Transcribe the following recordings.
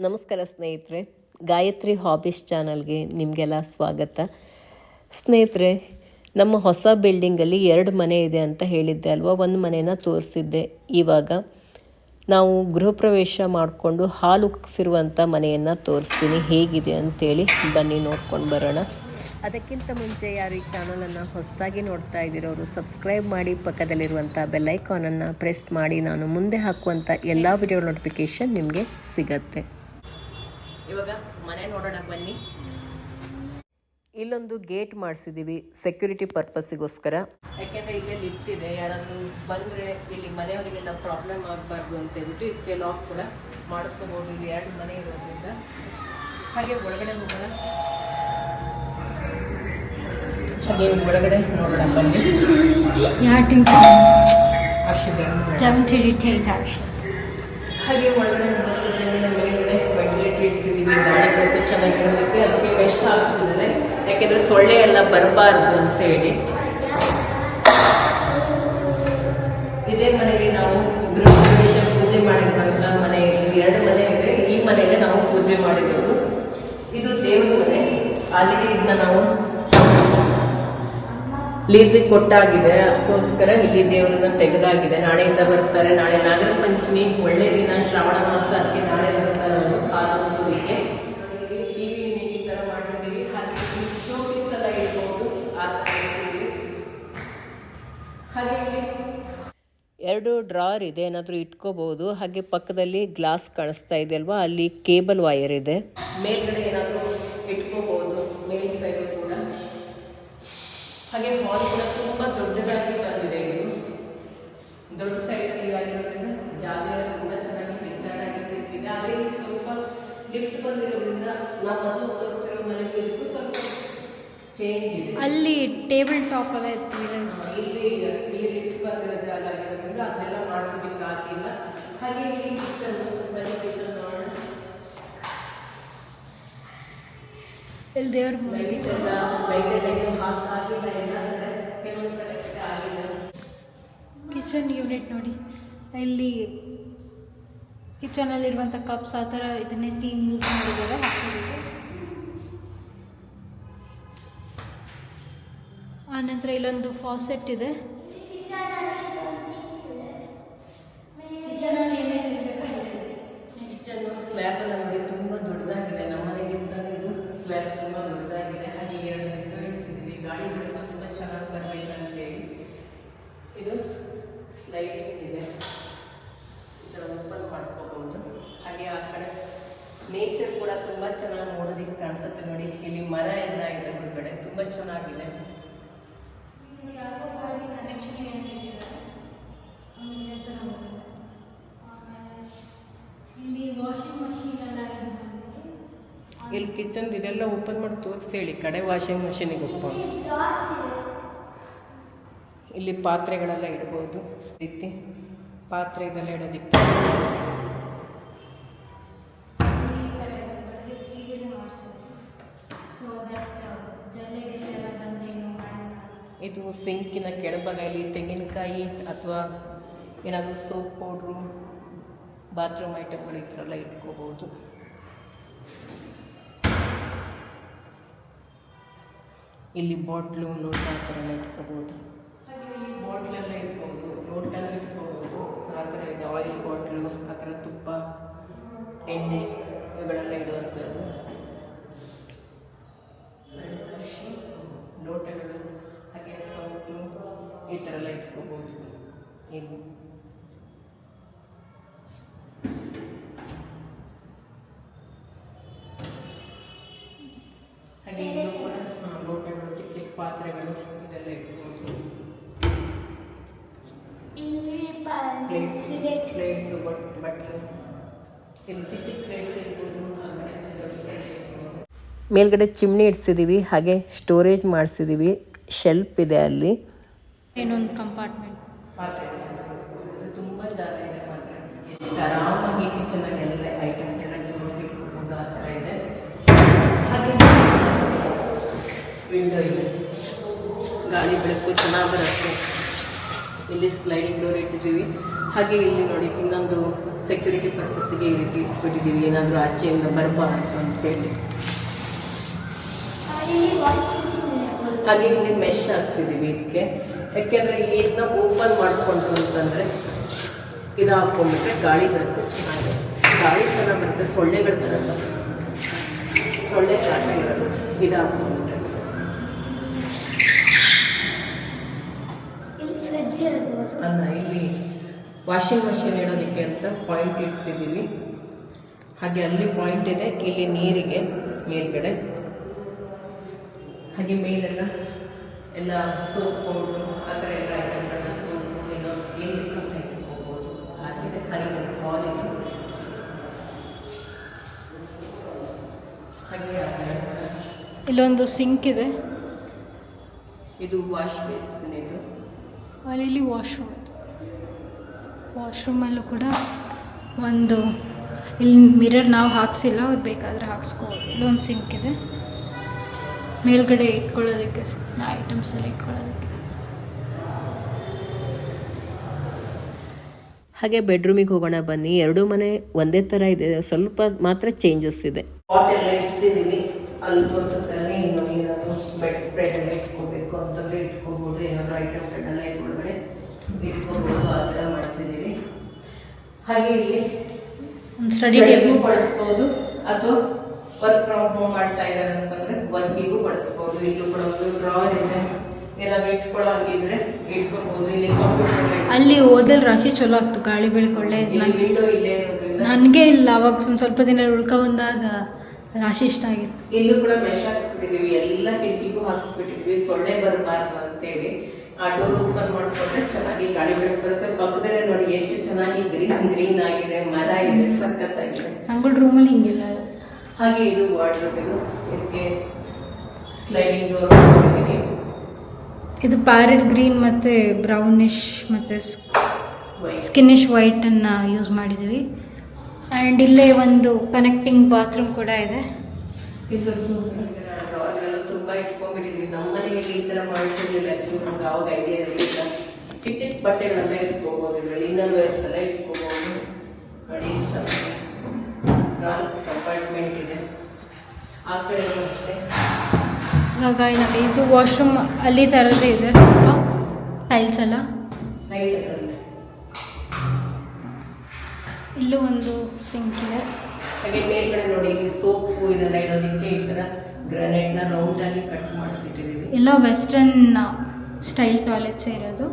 ನಮಸ್ಕಾರ ಸ್ನೇಹಿತರೆ, ಗಾಯತ್ರಿ ಹಾಬೀಸ್ ಚಾನಲ್ಗೆ ನಿಮಗೆಲ್ಲ ಸ್ವಾಗತ. ಸ್ನೇಹಿತರೆ, ನಮ್ಮ ಹೊಸ ಬಿಲ್ಡಿಂಗಲ್ಲಿ ಎರಡು ಮನೆ ಇದೆ ಅಂತ ಹೇಳಿದ್ದೆ ಅಲ್ವಾ? ಒಂದು ಮನೇನ ತೋರಿಸಿದ್ದೆ. ಇವಾಗ ನಾವು ಗೃಹ ಪ್ರವೇಶ ಮಾಡಿಕೊಂಡು ಹಾಲು ಉಕ್ಸಿರುವಂಥ ಮನೆಯನ್ನು ತೋರಿಸ್ತೀನಿ. ಹೇಗಿದೆ ಅಂತೇಳಿ ಬನ್ನಿ ನೋಡ್ಕೊಂಡು ಬರೋಣ. ಅದಕ್ಕಿಂತ ಮುಂಚೆ ಯಾರು ಈ ಚಾನಲನ್ನು ಹೊಸದಾಗಿ ನೋಡ್ತಾ ಇದ್ದೀರೋರು ಸಬ್ಸ್ಕ್ರೈಬ್ ಮಾಡಿ ಪಕ್ಕದಲ್ಲಿರುವಂಥ ಬೆಲ್ಲೈಕಾನನ್ನು ಪ್ರೆಸ್ ಮಾಡಿ. ನಾನು ಮುಂದೆ ಹಾಕುವಂಥ ಎಲ್ಲ ವಿಡಿಯೋ ನೋಟಿಫಿಕೇಷನ್ ನಿಮಗೆ ಸಿಗತ್ತೆ. ಇವಾಗ ಮನೆ ನೋಡೋಣ ಬನ್ನಿ. ಇಲ್ಲೊಂದು ಗೇಟ್ ಮಾಡಿಸಿದ್ದೀವಿ ಸೆಕ್ಯೂರಿಟಿ ಪರ್ಪಸ್ಸಿಗೋಸ್ಕರ. ಯಾಕೆಂದರೆ ಇಲ್ಲೇ ಲಿಫ್ಟ್ ಇದೆ ಯಾರಾದರೂ ಬಂದರೆ ಇಲ್ಲಿ ಮನೆಯವರಿಗೆಲ್ಲ ಪ್ರಾಬ್ಲಮ್ ಆಗಬಾರ್ದು ಅಂತ ಹೇಳ್ಬಿಟ್ಟು ಇದಕ್ಕೆ ಲಾಕ್ ಕೂಡ ಮಾಡ್ಕೋಬೋದು ಇಲ್ಲಿ ಎರಡು ಮನೆ ಇರೋದ್ರಿಂದ. ಹಾಗೆ ಒಳಗಡೆ ಹೋಗೋಣ. ಹಾಗೆ ಒಳಗಡೆ ನೋಡೋಣ ಬನ್ನಿ. ಹಾಗೆ ಒಳಗಡೆ ಮೇಲ್ಗಡೆ ವೆಂಟಿಲೇಟರ್ ಇರಿಸಿದೀವಿ ಗಾಳಿ ಬೆಳಕು ಚೆನ್ನಾಗಿರೋದಕ್ಕೆ ಅದಕ್ಕೆ ಮೆಶ್ ಹಾಕ್ಸಿದ್ದಾರೆ. ಯಾಕೆಂದ್ರೆ ಸೊಳ್ಳೆ ಎಲ್ಲ ಬರಬಾರ್ದು ಅಂತ ಹೇಳಿ. ಇದೇ ಮನೆಗೆ ನಾವು ಗೃಹ ಪ್ರವೇಶ ಪೂಜೆ ಮಾಡಿರುವಂತ ಮನೆ ಎರಡು ಮನೆ ಇದೆ. ಈ ಮನೆಗೆ ನಾವು ಪೂಜೆ ಮಾಡಿರೋದು. ಇದು ದೇವ್ರ ಮನೆ. ಆಲ್ರೆಡಿ ಇದನ್ನ ನಾವು ಲೀಸಿಗೆ ಕೊಟ್ಟಾಗಿದೆ. ಅದಕ್ಕೋಸ್ಕರ ಇಲ್ಲಿ ದೇವರನ್ನ ತೆಗೆದಾಗಿದೆ. ನಾಳೆಯಿಂದ ಬರ್ತಾರೆ. ನಾಳೆ ನಾಗರ ಪಂಚಮಿ. ಒಳ್ಳೆ ದಿನ ಶ್ರಾವಣ ಮಾಸ. ಅದಕ್ಕೆ ನಾಳೆ ಎರಡು ಡ್ರಾರ್ ಇದೆ. ಏನಾದರೂ ಇಟ್ಕೋಬಹುದು. ಹಾಗೆ ಪಕ್ಕದಲ್ಲಿ ಗ್ಲಾಸ್ ಕಾಣಿಸ್ತಾ ಇದೆ ಅಲ್ವಾ? ಅಲ್ಲಿ ಕೇಬಲ್ ವೈರ್ ಇದೆ. ಮೇಲ್ಗಡೆ ಏನಾದರೂ ಲಿಫ್ಟ್ ಬಂದಿರೋದ್ರಿಂದ ನಾವು ಮೊದಲು ತೋರಿಸಿರೋ ಮನೆಗೂ ಇದಕ್ಕೂ ಸ್ವಲ್ಪ ಚೇಂಜ್ ಇದೆ. ಅಲ್ಲಿ ಟೇಬಲ್ ಟಾಪ್ ಎಲ್ಲ ಇರ್ತೀವಿ ಇಲ್ಲಿ ಇಲ್ಲಿ ಬಂದಿರೋ ಜಾಗ ಆಗಿರೋದ್ರಿಂದ ಅದನ್ನೆಲ್ಲ ಮಾಡಿಸೋದಕ್ಕೆ ಆಗಿಲ್ಲ ಹಾಗೆ ಇಲ್ಲಿ ಕಿಚನ್ ಮನೆ ಕಿಚನ್ ನೋಡೋಣ. ಇಲ್ಲಿ ದೇವ್ರ ಲೈಟ್ ಎಲ್ಲ ಲೈಟ್ ಎಲ್ಲ ಹಾಕಿಲ್ಲ ಎಲ್ಲ ಕಡೆ ಕೆಲವೊಂದು ಕಡೆ ಆಗಿಲ್ಲ. ಕಿಚನ್ ಯೂನಿಟ್ ನೋಡಿ. ಇಲ್ಲಿ ಕಿಚನಲ್ಲಿರುವಂಥ ಕಪ್ಸ್ ಆ ಥರ ಇದನ್ನೇ ತೀನ್ ಯೂಸ್ ಮಾಡಿದ್ದಾರೆ. ಹಾಕೋದಕ್ಕೆ ಆನಂತರ ಇಲ್ಲೊಂದು ಫಾಸೆಟ್ ಇದೆ ಕಿಚನಲ್ಲಿ ಏನೇನು ಇರಬೇಕು ಕಿಚನ್ ಸ್ಲ್ಯಾಬ್ ಎಲ್ಲ ನೋಡಿ ತುಂಬಾ ದೊಡ್ಡದಾಗಿದೆ ನಮ್ಮ ಮನೆಗಿಂತ ಇದು ಸ್ಲ್ಯಾಬ್ ತುಂಬಾ ದೊಡ್ಡದಾಗಿದೆ ಹಾಗೆ ಎರಡು ವಿಂಡೋ ಇಡಿಸಿದ್ವಿ ಗಾಳಿ ಬೆಳಕು ತುಂಬಾ ಚೆನ್ನಾಗಿ ಬರಬೇಕು ಅಂತೇಳಿ ಇದು ಸ್ಲೈಡಿಂಗ್ ಇದೆ ಇದರ ಓಪನ್ ಮಾಡ್ಕೋಬಹುದು ಹಾಗೆ ಆ ಕಡೆ ನೇಚರ್ ಕೂಡ ತುಂಬಾ ಚೆನ್ನಾಗಿ ನೋಡೋದಕ್ಕೆ ಕಾಣಿಸುತ್ತೆ ನೋಡಿ. ಇಲ್ಲಿ ಮರ ಎಲ್ಲ ಇದೆ ಹೊರಗಡೆ ತುಂಬಾ ಚೆನ್ನಾಗಿದೆ. ಇಲ್ಲಿ ಕಿಚನ್ ಇದೆಲ್ಲ ಓಪನ್ ಮಾಡಿ ತೋರಿಸಿ ಹೇಳಿ ಕಡೆ ವಾಷಿಂಗ್ ಮಷೀನಿಗೆ ಓಪನ್ ಇಲ್ಲಿ ಪಾತ್ರೆಗಳೆಲ್ಲ ಇಡ್ಬೋದು. ರೀತಿ ಪಾತ್ರೆ ಇದೆಲ್ಲ ಇಡೋದಿಕ್ಕೆ. ಇದು ಸಿಂಕಿನ ಕೆಳಭಾಗ ಇಲ್ಲಿ ತೆಂಗಿನಕಾಯಿ ಅಥವಾ ಏನಾದರೂ ಸೋಪ್ ಪೌಡ್ರು, ಬಾತ್ರೂಮ್ ಐಟಮ್ಗಳು ಈ ಎಲ್ಲ ಇಟ್ಕೋಬೋದು. ಇಲ್ಲಿ ಬಾಟ್ಲು, ಲೋಟ ಆ ಥರ ಎಲ್ಲ ಇಟ್ಕೋಬೋದು. ಹಾಗೆ ಇಲ್ಲಿ ಬಾಟ್ಲೆಲ್ಲ ಇಟ್ಬೋದು. ಲೋಟ ಇಟ್ಕೋಬೋದು. ಆ ಥರ ಇದು ಆಯಿಲ್ ಬಾಟ್ಲು, ಆ ಥರ ತುಪ್ಪ, ಎಣ್ಣೆ. ಹಾಗೆ ಕೂಡ ಲೋಟಗಳು ಚಿಕ್ಕ ಚಿಕ್ಕ ಪಾತ್ರೆಗಳು ಇದೆಲ್ಲ ಇಟ್ಕೊಂಡು. ಪ್ಲೇಟ್ಸ್ ಪ್ಲೇಟ್ಸು ಬಟ್ ಬಟ್ಲು. ಇಲ್ಲಿ ಚಿಕ್ಕ ಚಿಕ್ಕ ಪ್ಲೇಟ್ಸ್ ಇರ್ಬೋದು ಆಮೇಲೆ ದೊಡ್ಡ plate ಇರ್ಬೋದು. ಮೇಲ್ಗಡೆ ಚಿಮ್ನಿ ಇಡ್ಸಿದೀವಿ ಹಾಗೆ ಸ್ಟೋರೇಜ್ ಮಾಡಿಸಿದ್ದೀವಿ ಶೆಲ್ಫ್ ಇದೆ ಅಲ್ಲಿ. ಏನೊಂದು ಕಂಪಾರ್ಟ್ಮೆಂಟ್ ಪಾತ್ರೆ ತುಂಬ ಜಾಗ ಇದೆ ಪಾತ್ರೆ. ಎಷ್ಟು ಆರಾಮಾಗಿ ಕಿಚನಲ್ಲಿ ಎಲ್ಲ ಐಟಮ್ ಎಲ್ಲ ಜೋಡಿಸಿ ಇಟ್ಕೋಬೋದು ಆ ಥರ ಇದೆ ಹಾಗೆ ವಿಂಡೋ ಗಾಳಿ ಬೆಳಕು ಚೆನ್ನಾಗಿ ಬರುತ್ತೆ. ಇಲ್ಲಿ ಸ್ಲೈಡಿಂಗ್ ಡೋರ್ ಇಟ್ಟಿದ್ದೀವಿ. ಹಾಗೆ ಇಲ್ಲಿ ನೋಡಿ, ಇನ್ನೊಂದು ಸೆಕ್ಯೂರಿಟಿ ಪರ್ಪಸ್ಗೆ ಈ ರೀತಿ ಇಟ್ಸ್ಬಿಟ್ಟಿದ್ದೀವಿ. ಏನಾದರೂ ಆಚೆಯಿಂದ ಬರಬಾರ್ದು ಅಂತೇಳಿ. ಹಾಗೆ ಇಲ್ಲಿ ಮೆಶ್ ಹಾಕ್ಸಿದ್ದೀವಿ ಇದಕ್ಕೆ. ಯಾಕೆಂದರೆ ಇದನ್ನ ಓಪನ್ ಮಾಡಿಕೊಂಡು ಅಂತಂದರೆ ಇದು ಹಾಕ್ಕೊಂಡ್ಬಿಟ್ರೆ ಗಾಳಿ ಬರುತ್ತೆ ಚೆನ್ನಾಗಿ ಗಾಳಿ ಚೆನ್ನಾಗಿ ಬರುತ್ತೆ, ಸೊಳ್ಳೆಗಳು ಬರಲ್ಲ. ಸೊಳ್ಳೆ ಕಾಟ ಇರಲ್ಲ ಇದು ಹಾಕ್ಕೊಂಡ್ಬಿಟ್ರೆ ಇಲ್ಲಿ ಫ್ರಿಡ್ಜ್ ಇರ್ಬೋದು ಅಲ್ಲ ಇಲ್ಲಿ ವಾಷಿಂಗ್ ಮಷಿನ್ ಇಡೋದಕ್ಕೆ ಅಂತ ಪಾಯಿಂಟ್ ಇಡ್ಸಿದ್ದೀವಿ ಹಾಗೆ ಅಲ್ಲಿ ಪಾಯಿಂಟ್ ಇದೆ ಇಲ್ಲಿ ನೀರಿಗೆ ಮೇಲ್ಗಡೆ. ಹಾಗೆ ಮೇಲೆಲ್ಲ ಎಲ್ಲ ಸೋಪ್ ಪೌಡ್ರು ಆ ಥರ ಎಲ್ಲ ಐಟಮ್ಗಳನ್ನ ಸೋಪ್ ಏನೋ ಏನು ಬೇಕಂತ ಇಟ್ಕೋಬೋದು. ಆಗಿದೆ ಹಾಗೆ ಹಾಲ್ ಇದೆ. ಹಾಗೆ ಇಲ್ಲೊಂದು ಸಿಂಕ್ ಇದೆ. ಇದು ವಾಶ್ ಬೇಸ್ ಇದು. ಅಲ್ಲಿ ವಾಶ್ರೂಮ್ ವಾಶ್ರೂಮಲ್ಲೂ ಕೂಡ ಒಂದು ಇಲ್ಲಿ ಮಿರರ್ ನಾವು ಹಾಕ್ಸಿಲ್ಲ ಅವ್ರು ಬೇಕಾದರೆ ಹಾಕ್ಸ್ಕೋಬೋದು. ಇಲ್ಲೊಂದು ಸಿಂಕ್ ಇದೆ. ಮೇಲ್ಗಡೆ ಇಟ್ಕೊಳ್ಳೋದಕ್ಕೆ ಐಟಮ್ಸ್ ಎಲ್ಲ ಇಟ್ಕೊಳ್ಳೋದಕ್ಕೆ. ಹಾಗೆ ಬೆಡ್ರೂಮಿಗೆ ಹೋಗೋಣ ಬನ್ನಿ. ಎರಡೂ ಮನೆ ಒಂದೇ ಥರ ಇದೆ. ಸ್ವಲ್ಪ ಮಾತ್ರ ಚೇಂಜಸ್ ಇದೆ ಪಾಟ್ ಎಲ್ಲ ಇಡ್ಸಿದೀವಿ ಅಲ್ಲಿ ತೋರಿಸುತ್ತಾರೆ ಇನ್ನು ಏನಾದರೂ ಬೆಡ್ ಸ್ಪ್ರೆಡ್ ಎಲ್ಲ ಇಟ್ಕೋಬೇಕು ಅಂತಂದ್ರೆ ಇಟ್ಕೋಬೋದು ಏನಾದರೂ ಐಟಮ್ಸ್ಗಳನ್ನೆಲ್ಲ ಇದ್ರೊಳಗಡೆ ಇಟ್ಕೋಬೋದು ಆ ಥರ ಮಾಡಿಸಿದ್ದೀವಿ ಹಾಗೆ ಇಲ್ಲಿ ಸ್ಟಡಿ ಟೇಬಲ್ ಬಳಸ್ಬೋದು ಅಥವಾ ವರ್ಕ್ ಫ್ರಮ್ ಹೋಮ್ ಮಾಡ್ತಾ ಇದ್ದಾರೆ ಅಂತಂದ್ರೆ ವರ್ಕಿಗೂ ಬಳಸ್ಬೋದು ಇಲ್ಲೂ ಕೂಡ ಒಂದು ಡ್ರಾವರ್ ಇದೆ. ಏನಾದ್ರು ಇಟ್ಕೊಳ್ಳೋ ಹಂಗಿದ್ರೆ ಇಟ್ಕೋಬಹುದು ಇಲ್ಲಿ ಕಂಪ್ಯೂಟರ್ ಅಲ್ಲಿ ಓದಲ್ ರಾಶಿ ಚಲೋ ಆಗ್ತು. ಗಾಳಿ ಬೆಳ್ಕೊಳ್ಳೆ ವಿಂಡೋ ಇಲ್ಲೇ ಇರೋದ್ರಿಂದ. ನನಗೆ ಇಲ್ಲ. ಅವಾಗ ಒಂದು ಸ್ವಲ್ಪ ದಿನ ಉಳ್ಕೊ ಬಂದಾಗ ರಾಶಿ ಇಷ್ಟ ಆಗಿತ್ತು. ಇಲ್ಲೂ ಕೂಡ ಮೆಶ್ ಹಾಕ್ಸ್ಬಿಟ್ಟಿದೀವಿ. ಎಲ್ಲ ಕಿಟಕಿಗೂ ಹಾಕ್ಸ್ಬಿಟ್ಟಿದ್ವಿ. ಸೊಳ್ಳೆ ಬರಬಾರ್ದು ಅಂತೇಳಿ. ಆ ಡೋರ್ ಓಪನ್ ಮಾಡ್ಕೊಂಡ್ರೆ ಚೆನ್ನಾಗಿ ಗಾಳಿ ಬೆಳಕು ಬರುತ್ತೆ. ಪಕ್ಕದಲ್ಲೇ ನೋಡಿ ಎಷ್ಟು ಚೆನ್ನಾಗಿ ಗ್ರೀನ್ ಗ್ರೀನ್ ಆಗಿದೆ ಮರ ಇದೆ ಸಖತ್ತಾಗಿದೆ. ರೂಮ್ ರೂಮಲ್ಲಿ ಹಿಂಗಿಲ್ಲ ಹಾಗೆ ಇದು ವಾರ್ಡ್ರೋಬ್ ಇದು. ಇದಕ್ಕೆ ಸ್ಲೈಡಿಂಗ್ ಡೋರ್ ಇದೆ. ಇದು ಪ್ಯಾರೆಟ್ ಗ್ರೀನ್ ಮತ್ತು ಬ್ರೌನಿಶ್ ಮತ್ತು ವೈಟ್ ಸ್ಕಿನ್ನಿಶ್ ವೈಟನ್ನು ಯೂಸ್ ಮಾಡಿದ್ದೀವಿ ಆ್ಯಂಡ್ ಇಲ್ಲೇ ಒಂದು ಕನೆಕ್ಟಿಂಗ್ ಬಾತ್ರೂಮ್ ಕೂಡ ಇದೆ. ಇದು ಡ್ರಾರ್ಗಳೆಲ್ಲ ತುಂಬಾ ಇಟ್ಕೊಂಡ್ಬಿಟ್ಟಿದ್ವಿ ನಮ್ಮ ಮನೆಯಲ್ಲಿ ಈ ತರ ಮಾಡಿಸಿರ್ಲಿಲ್ಲ ಆಕ್ಚುಲಿ ನಮ್ಗೆ ಅವಾಗ ಐಡಿಯಾ ಇರಲಿಲ್ಲ. ಚಿಕ್ಕ ಚಿಕ್ಕ ಬಟ್ಟೆಗಳೆಲ್ಲ ಇಟ್ಕೋಬಹುದು ಇದ್ರಲ್ಲಿ. ಇನ್ನರ್ ವೇರ್ಸ್ ಎಲ್ಲ ಇಟ್ಕೋಬಹುದು ನೋಡಿ ಇಷ್ಟ. ನಾಲ್ಕು ಕಂಪಾರ್ಟ್ಮೆಂಟ್ ಇದೆ. ಆ ಕಡೆ ಅಷ್ಟೇ. ಹಾಗಾಗಿ ನೋಡಿ ಇದು ವಾಶ್ರೂಮ್ ಅಲ್ಲಿ ಥರದ್ದೇ ಇದೆ ಸ್ವಲ್ಪ. ಟೈಲ್ಸ್ ಎಲ್ಲ? ಲೈಟ್ ಇಲ್ಲೂ ಒಂದು ಸಿಂಕ್ ಇದೆ. ಹಾಗೆ ಮೇಲ್ಗಡೆ ನೋಡಿ ಸೋಪು ಇದೆಲ್ಲ ಇಡೋದಕ್ಕೆ ಈ ಥರ ಗ್ರಾನೈಟ್ನ ಆಗಿ ಕಟ್ ಮಾಡಿಸಿಟ್ಟಿದ್ದೀವಿ ಎಲ್ಲ ವೆಸ್ಟರ್ನ್ ಸ್ಟೈಲ್ ಟಾಯ್ಲೆಟ್ಸ್ ಇರೋದು.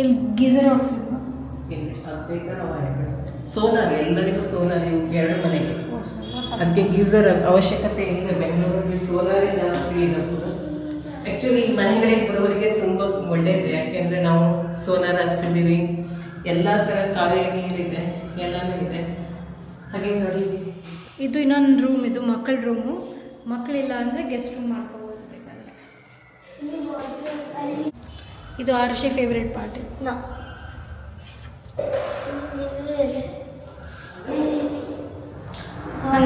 ಇಲ್ಲಿ ಗೀಸರ್ ಹಾಕ್ಸಿದ್ವಿ? ಇಲ್ಲಿ ಅದು ಬೇಕಾದ್ರೆ ನಾವು ಸೋನಾರ್ ಎಲ್ಲರಿಗೂ ಸೋನಾರ್ ಎರಡು ಮನೆಗೆ. ಅದಕ್ಕೆ ಗೀಸರ್ ಅವಶ್ಯಕತೆ ಇಲ್ಲ. ಬೆಂಗಳೂರಲ್ಲಿ ಸೋಲಾರೇ ಜಾಸ್ತಿ ಇರಬಹುದು ಆ್ಯಕ್ಚುಲಿ ಮನೆಗಳಿಗೆ ಬರೋರಿಗೆ ತುಂಬ ಒಳ್ಳೇದು. ಯಾಕೆಂದರೆ ನಾವು ಸೋಲಾರ್ ಹಾಕ್ಸಿದ್ದೀವಿ. ಎಲ್ಲ ಥರ ಕಾವೇರಿ ನೀರಿದೆ ಎಲ್ಲನೂ ಇದೆ. ಹಾಗೆ ನೋಡಿ. ಇದು ಇನ್ನೊಂದು ರೂಮ್ ಇದು ಮಕ್ಕಳ ರೂಮು ಮಕ್ಕಳಿಲ್ಲ ಅಂದರೆ ಗೆಸ್ಟ್ ರೂಮ್ ಮಾಡ್ಕೋಬೋದು ಬೇಕಾದ್ರೆ ಇದು ಆರ್ಷಿ ಫೇವ್ರೆಟ್ ಪಾರ್ಟ್ ನಂಗೆ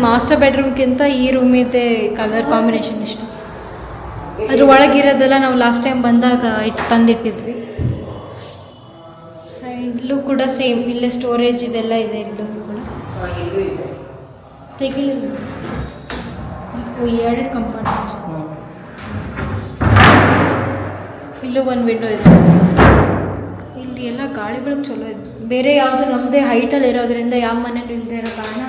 ಮಾಸ್ಟರ್ ಬೆಡ್ರೂಮ್ಗಿಂತ ಈ ರೂಮ್ ಇದೆ ಕಲರ್ ಕಾಂಬಿನೇಷನ್ ಇಷ್ಟ. ಅದ್ರ ಒಳಗಿರೋದೆಲ್ಲ ನಾವು ಲಾಸ್ಟ್ ಟೈಮ್ ಬಂದಾಗ ಇಟ್ಟು ತಂದಿಟ್ಟಿದ್ವಿ. ಇಲ್ಲೂ ಕೂಡ ಸೇಮ್ ಇಲ್ಲೇ ಸ್ಟೋರೇಜ್ ಇದೆಲ್ಲ ಇದೆ ಇಲ್ಲೂ ಕೂಡ. ತೆಗಿಲಿಲ್ಲ. ಎರಡು ಕಂಪಾರ್ಟ್ಮೆಂಟ್ಸ್ ಇಲ್ಲೂ ಒಂದು ವಿಂಡೋ ಇದೆ. ಇಲ್ಲಿ ಎಲ್ಲ ಗಾಳಿಗಳು ಚಲೋ ಇದೆ. ಬೇರೆ ಯಾವುದು ನಮ್ಮದೇ ಹೈಟಲ್ಲಿ ಇರೋದ್ರಿಂದ ಯಾವ ಮನೇಲಿ ಇಲ್ಲದೆ ಇರೋ ಕಾರಣ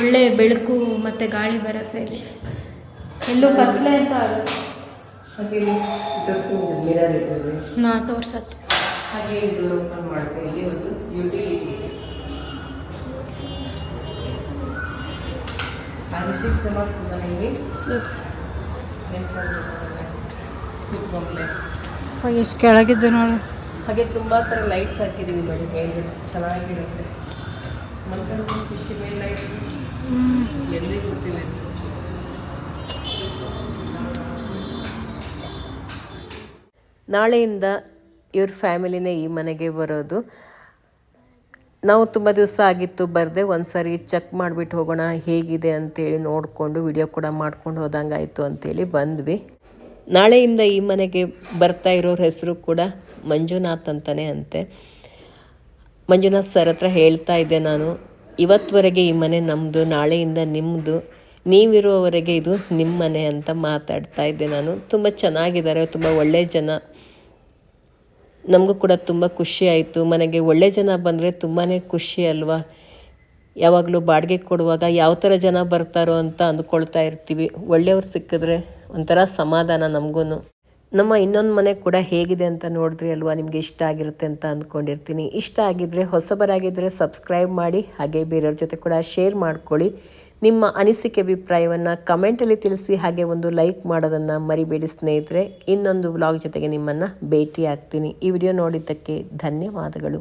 ಒಳ್ಳೆ ಬೆಳಕು ಮತ್ತು ಗಾಳಿ ಬರುತ್ತೆ ಇಲ್ಲಿ. ಎಲ್ಲೂ ಕತ್ಲೆ ಅಂತ ಆಗುತ್ತೆ ಹಾಗೆ ಇಲ್ಲಿ ಒಂದು ಇದೆ ಎಷ್ಟು ಕೆಳಗಿದ್ದು ನೋಡಿ. ಹಾಗೆ ತುಂಬ ಥರ ಲೈಟ್ಸ್ ಹಾಕಿದ್ದೀವಿ ನೋಡಿ ಮೇಲೆ ಚೆನ್ನಾಗಿರುತ್ತೆ. ಮಲ್ಕೊಂಡು ಫಿಶ್ ಮೇಲೆ ಲೈಟ್ಸ್ ಎಲ್ಲಿ ಗೊತ್ತಿಲ್ಲ ನಾಳೆಯಿಂದ ಇವ್ರ ಫ್ಯಾಮಿಲಿನೇ ಈ ಮನೆಗೆ ಬರೋದು. ನಾವು ತುಂಬ ದಿವಸ ಆಗಿತ್ತು, ಬರದೆ ಒಂದು ಸಾರಿ ಚೆಕ್ ಮಾಡಿಬಿಟ್ಟು ಹೋಗೋಣ, ಹೇಗಿದೆ ಅಂತೇಳಿ ನೋಡಿಕೊಂಡು ವಿಡಿಯೋ ಕೂಡ ಮಾಡ್ಕೊಂಡು ಹೋದಂಗೆ ಆಯಿತು ಅಂತೇಳಿ ಬಂದ್ವಿ. ನಾಳೆಯಿಂದ ಈ ಮನೆಗೆ ಬರ್ತಾ ಇರೋರ ಹೆಸರು ಕೂಡ ಮಂಜುನಾಥ್ ಅಂತಲೇ ಅಂತೆ. ಮಂಜುನಾಥ್ ಸರ್ ಹತ್ರ ಹೇಳ್ತಾ ಇದ್ದೆ ನಾನು, ಇವತ್ತುವರೆಗೆ ಈ ಮನೆ ನಮ್ಮದು ನಾಳೆಯಿಂದ ನಿಮ್ಮದು ನೀವಿರೋವರೆಗೆ ಇದು ನಿಮ್ಮ ಮನೆ ಅಂತ ಮಾತಾಡ್ತಾ ಇದ್ದೆ ನಾನು. ತುಂಬ ಚೆನ್ನಾಗಿದ್ದಾರೆ, ತುಂಬ ಒಳ್ಳೆಯ ಜನ. ನಮಗೂ ಕೂಡ ತುಂಬ ಖುಷಿ ಆಯಿತು. ಮನೆಗೆ ಒಳ್ಳೆ ಜನ ಬಂದರೆ ತುಂಬಾ ಖುಷಿ ಅಲ್ವಾ? ಯಾವಾಗಲೂ ಬಾಡಿಗೆ ಕೊಡುವಾಗ ಯಾವ ಥರ ಜನ ಬರ್ತಾರೋ ಅಂತ ಅಂದ್ಕೊಳ್ತಾ ಇರ್ತೀವಿ. ಒಳ್ಳೆಯವ್ರು ಸಿಕ್ಕಿದ್ರೆ ಒಂಥರ ಸಮಾಧಾನ ನಮಗೂ ನಮ್ಮ ಇನ್ನೊಂದು ಮನೆ ಕೂಡ ಹೇಗಿದೆ ಅಂತ ನೋಡಿದ್ರಿ ಅಲ್ವಾ? ನಿಮಗೆ ಇಷ್ಟ ಆಗಿರುತ್ತೆ ಅಂತ ಅಂದ್ಕೊಂಡಿರ್ತೀನಿ ಇಷ್ಟ ಆಗಿದ್ದರೆ ಹೊಸಬರಾಗಿದ್ದರೆ ಸಬ್ಸ್ಕ್ರೈಬ್ ಮಾಡಿ, ಹಾಗೆ ಬೇರೆಯವ್ರ ಜೊತೆ ಕೂಡ ಶೇರ್ ಮಾಡ್ಕೊಳ್ಳಿ. ನಿಮ್ಮ ಅನಿಸಿಕೆ ಅಭಿಪ್ರಾಯವನ್ನು ಕಮೆಂಟಲ್ಲಿ ತಿಳಿಸಿ, ಹಾಗೆ ಒಂದು ಲೈಕ್ ಮಾಡೋದನ್ನು ಮರಿಬೇಡಿ ಸ್ನೇಹಿತರೆ. ಇನ್ನೊಂದು ವ್ಲಾಗ್ ಜೊತೆಗೆ ನಿಮ್ಮನ್ನು ಭೇಟಿ ಆಗ್ತೀನಿ ಈ ವಿಡಿಯೋ ನೋಡಿದ್ದಕ್ಕೆ ಧನ್ಯವಾದಗಳು.